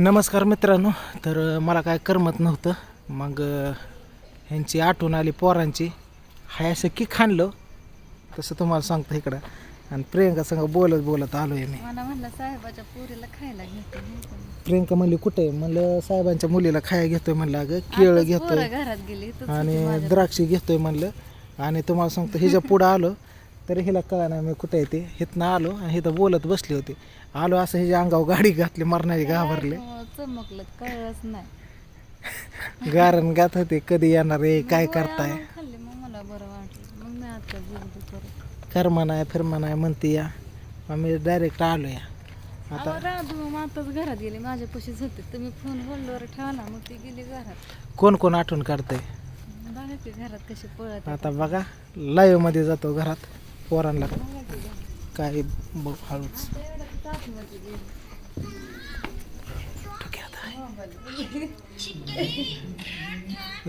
नमस्कार मित्रांनो. तर मला काय करमत नव्हतं. मग ह्यांची आठवण आली पोरांची. हाय असं की खाणलं तसं तुम्हाला सांगतो इकडं. आणि प्रियंका संग बोलत बोलत आलो आहे मी. मला म्हणलं साहेबाच्या पोरीला खायला घेतो प्रियंका म्हणली कुठे म्हणलं साहेबांच्या मुलीला खाया घेतोय म्हणलं अगं. केळं घेतोय घरात गेली तर आणि द्राक्षी घेतोय म्हणलं. आणि तुम्हाला सांगतो हिच्या पुढं आलो. तर हिला कळा नाही मी कुठे येते हिथनं आलो आणि इथं बोलत बसली होती. आलो असं हिच्या अंगावर गाडी घातली मरणारी घाबरले. चमकलं कळलंच नाही. गारण गात होते कधी येणार आहे काय करताय? मला बरं वाटलं. मग मी आता कर्मा नाही फिरमा नाही म्हणते या. आम्ही डायरेक्ट आलो या आता राधू मग आताच घरात गेली माझ्या पशीच होते. तुम्ही फोन होल्डवर ठेवला मग ती गेली घरात. कोण कोण आठवण काढतंय? बघा की घरात कशी पळत. आता बघा लाईव्हमध्ये जातो घरात. पोरांना बघा काय बघ हळूच.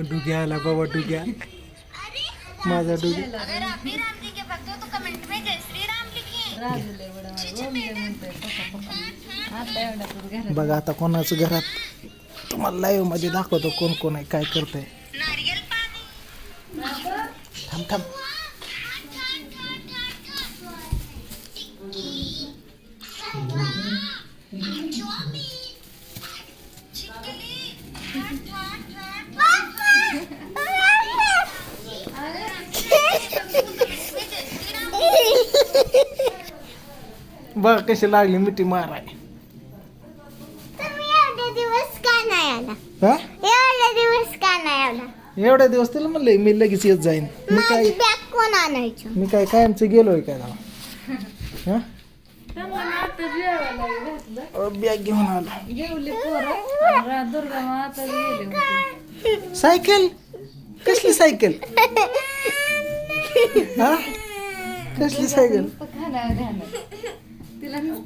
डुग्याला बाबा डुग्या. माझा डुग्या. बघा आता कोणाचं घरात. तुम्हाला लाईव्हमध्ये दाखवतो कोण कोण आहे काय करतंय. थांब थांब. बघ कशी लागली मिठी माराय. दिवस का नाही आला? हा? एवढे दिवस का नाही आला? एवढ्या दिवस तुला म्हणलंय मी लगेच येत जाईन. मी काय माझी बॅग कोण आणायचं? मी काय कायमचं गेलोय काय गावा हा? बॅग घेऊन आलो. जेवली पोरं आणि रा- दुर्गा मग आता गेली होती सायकल? कसली सायकल? हा? कसली सायकल?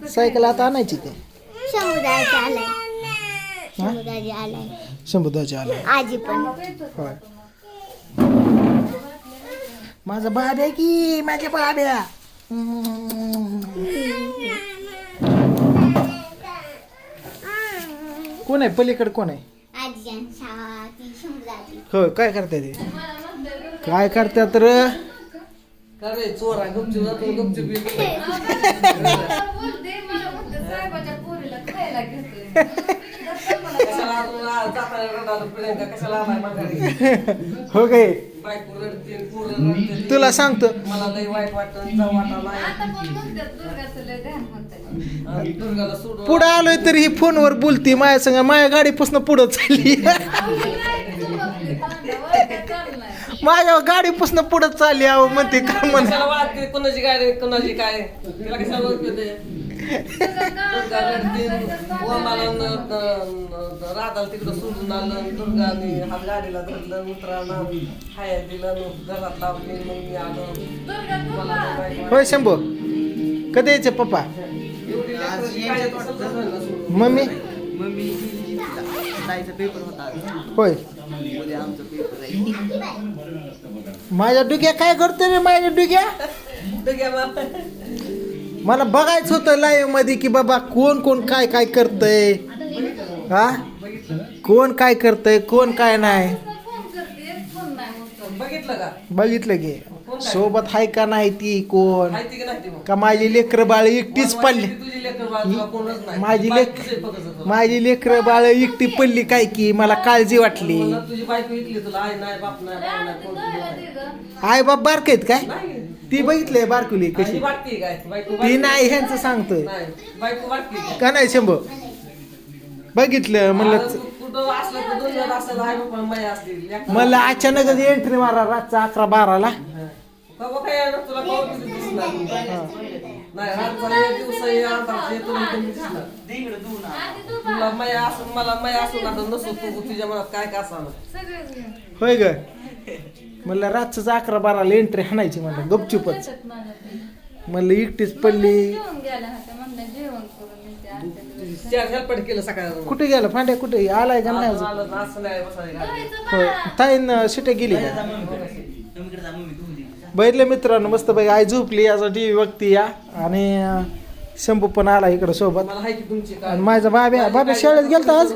सायकल आता आणायची ते समुद्राचे आलाय. शंभूदाची आजी पण. होय. माझा बाब्या की माझ्या बाब्या. कोण आहे? पलीकडे कोण आहे? आजी आणि शाळा ती समुद्राची होय काय करताय ते? काय करतात तर अरे चोरा गुपचूप जातो गुपचूप येतो. बोलते मला म्हणते साहेबाच्या पोरीला खायला घेतोय कशाला आपण आ- जाताना रडायला प्रियंका कशाला आलाय माघारी? हो काय? बायको रडते, पोरं रडते. तुला सांगतो. मला लई वाईट वाटतं जाऊ वाटायला आता पण म्हणतात दुर्गाचं लय ध्यान म्हणतात. आणि दुर्गाला सोडून पुढं आलोय तरी ही फोनवर बोलती माझ्या संग माझ्या गाडीपासून पुढं चालली. माझ्या गाडीपासून पुढं चालली अहो म्हणते का म्हण वाटते कोणाची गाडी कोणाची काय? तिला कशाला ओळखते? दुर्गा रडते ओमाला न- न- न- राधाला तिकडं सोडून आलं दुर्गाने हात गाडीला धरलं हाया दिलं घरात लावली मग मी आलो. मला. होय शंभू. कधी यायचे पप्पा? एवढी लेकरं काय सोडून. मम्मी? मम्मी. ताईचा पेपर होता आज. होय. उद्या आमचा पेपर आहे. माझ्या डुग्या काय करतोय रे माझ्या डुग्या? दुर्गा मला बघायचं होतं लाईव्हमध्ये की बाबा कोण कोण काय काय करतय? हा? कोण काय करतय कोण काय नाही? बघितलं का? बघितलं की. सोबत हाय का नाही ती कोण? माहिती का नाही ती मग? का माझी लेकर बाळ एकटीच पडली. माहिती तुझी लेकरं बाळ तुला कोणच नाही. माझी बायकोच लेक आहे फक्त तुला. माझी लेकर बाळ एकटी पडली काय की? मला काळजी वाटली. मला तुझी बायको इकली तुला आई नाही बाप नाही बाप नाही कोण तुझी नाही. आई बाप बारक आहेत काय? नाही. ती बघितलंय बारकुली आई कशी. वाटते काय? बायको ती वाटते. नाही ह्यांचं सांगतोय. नाही बायको वाटते का नाही शंभू? बघितलं म्हणलं आता तू कुठं असलं तर दोन जण असलं आई बाप माया असतील. लेकरं- मला अचानकच एंट्री मारा रातचा अकरा बाराला. काय तुला किती दिसणार. नाही रातचा एक दिवस आहे, अंधारात आहे, तुला कमी दिसणार. तुला माया असून मला माया असून आता नसो तू तुझ्या मनात काय काय होय ग. म्हणलं रातच अकरा बाराला एंट्री हाणायची म्हणलं गपचूपच. म्हणलं एकटीच पडली. जेवण गेल्या होत्या म्हणलं जेवण करून येते आत्याला. चार हेल्पट केलं सकाळ कुठे गेला फांड्या कुठे? आलाय का नाही अजून? असं नाही बसायला होय. ताईन शिटे गेली. का जा मम्मी बघितलं मित्रांनो मस्त पैकी आई झोपली याचा टी व्ही बघती या. आणि अं, शंभू पण आला इकडं सोबत. मला हाय की तुमची आणि माझा बाब्या बाब्या शाळेत गेलता आज?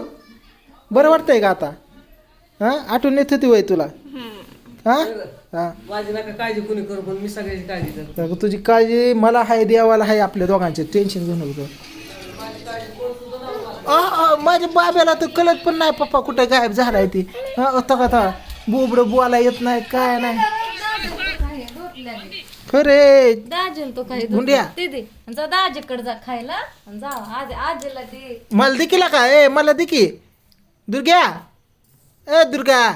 बरं वाटतंय का आता? हा? आठवण येत होती वय तुला? हा? हा. माझी नका काळजी कोणी करू पण मी सगळ्याची काळजी करतो. तर तुझी काळजी मला हाय देवाला हाय आपल्या दोघांचे. टेन्शन घेऊ नको. अ, अ, माझ्या बाब्याला तर कळत पण नाही पप्पा कुठे गायब झालाय ती. आता का बोबड बोला येत नाही काय नाही. काय. खरे. दाजीला तो काही गुंड्या. ते दे. जा दाजीकडे जा खायला आणि जा. आज आजीला दे. मला देखील का? ए मला देखी. दुर्ग्या. ए दुर्गा.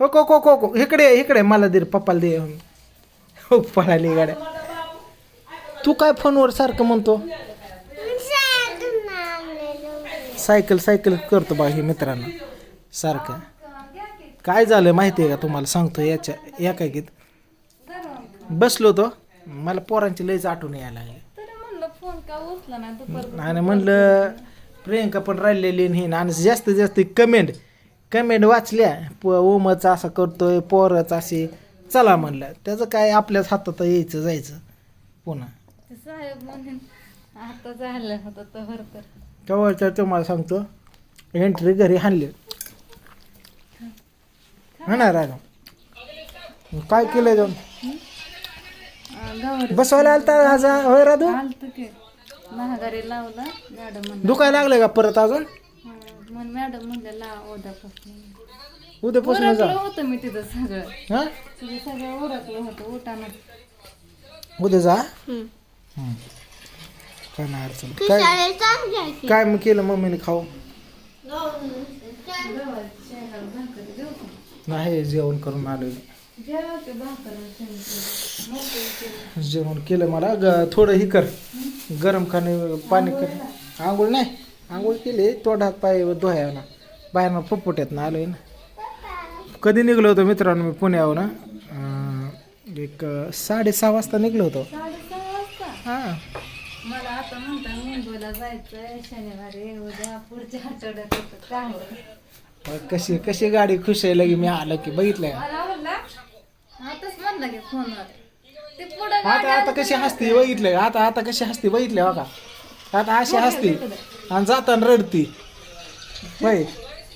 हो को को को को. इकडे इकडे. मला दे रे, पप्पाला दे. हो पळाली गाड्या. तू काय फोनवर सारखं म्हणतो? सायकल. सायकल सायकल करतो बा हे मित्रांनो. सारखं. काय झालं माहिती आहे का तुम्हाला? सांगतो याच्या एकाकीत बसलो तो मला पोरांची लयच आठवण यायला लागली. तरी म्हणलं फोन का उचला नाही दुपार आणि म्हणलं प्रियंका पण राहिलेली नाही आणि जास्तीत जास्त कमेंट कमेंट वाचल्या. प ओमच असं करतोय पोरच असे चला म्हणलं. त्याचं काय आपल्याच हातात यायचं जायचं. पुन्हा. ते साहेब म्हणून आता झालं होतं तर. तुम्हाला सांगतो एंट्री घरी हाणली. ना राजा काय केलं जाऊन बसवायला आलता आज होय राधू? आलत की. महागारी लावला मॅडम म्हणलं दुखायला लागलं का परत अजून? मग मॅडम म्हणलं लाव उद्यापासून. उद्यापासून जा. होतं मी तिथं सगळं. हा? तिथं सगळं होतं उठानं. उद्या जा. काय नाही अडचण. काय काय मग केलं मम्मीने खाऊ? नाही जेवण करून आलो जेवण केलं मला. ग थोडं ही कर. गरम खाणे पाणी कर. आंघोळ नाही. आंघोळ केली तोंडात पाय धुया ना बाहेरनं फुटफुट्यात ना आलोय ना. कधी निघलो होतो मित्रांनो मी पुण्यावर ना एक साडेसहा वाजता निघलो होतो. हां. मला आता म्हणता मुंबईला जायचंय. शनिवारी उद्या पुढच्या आठवड्यात कशी कशी गाडी खुश आहे? लगे मी आलो की बघितलं फोनवर ते पुढे आता आता कशी हसती बघितलं? आता आता कशी हसती बघितलं बघा. आता अशी हसती. आणि जाताना रडती. होय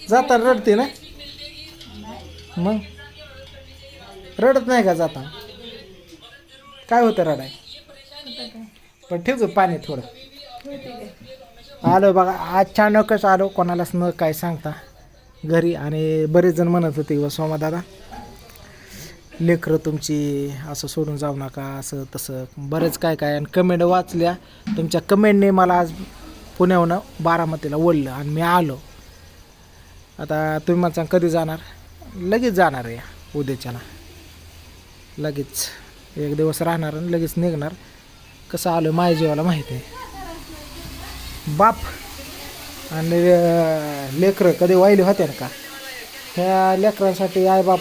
जाताना रडते ना? मग? रडत नाही का जाता? काय होतं रडाय पण ठेव गं पाणी थोडं. आलो बघा अचानकच आलो. कोणालाच न काय सांगता. घरी आणि बरेच जण म्हणत होते व सोमा दादा लेकरं तुमची असं सोडून जाऊ नका असं तसं. बरेच काय काय. आणि कमेंट वाचल्या. तुमच्या कमेंटने मला आज पुण्याहून बारामतीला ओढलं आणि मी आलो. आता तुम्ही मला सांग कधी जाणार? लगेच जाणार आहे उद्याच्याला. लगेच. एक दिवस राहणार आणि लगेच निघणार. कसं आलो माझ्या जीवाला माहिती आहे. बाप. आणि लेकरं कधी वाहिली होत्या ना का? ह्या लेकरांसाठी आईबाप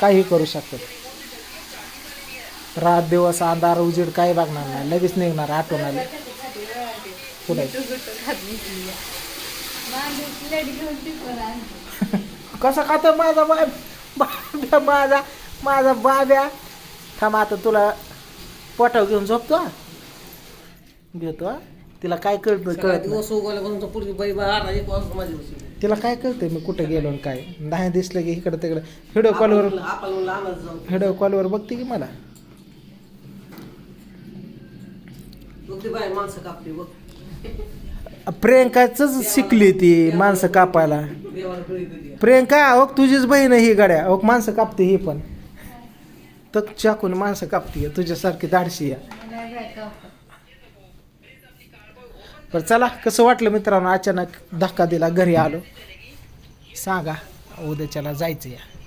काही करू शकतात रात दिवस अंधार उजेड काही बघणार नाही लगेच निघणार आठवण आली आणते कसं खातं माझा बाब्या माझा माझा बाब्या थांब आता तुला पोटाव घेऊन झोपतो? घेतो? तिला काय कळतं कळत. दिवस उगवल्यापासून बाई बा आठ एक वाजता माझी तिला काय कळतंय मी कुठं गेलो आणि काय? नाही दिसलं की इकडं तिकडं. व्हिडिओ कॉलवर व्हिडिओ कॉलवर बघते की मला? प्रियंकाच शिकली ती माणसं कापायला. प्रियंका ओक तुझीच बहीण आहे ही गाड्या. ओक माणसं कापते ही पण. तक चाकून माणसं कापते तुझ्यासारखी धाडशी आहे. बरं चला कसं वाटलं मित्रांनो? अचानक धक्का दिला घरी आलो. सांगा उद्याच्याला जायचं या.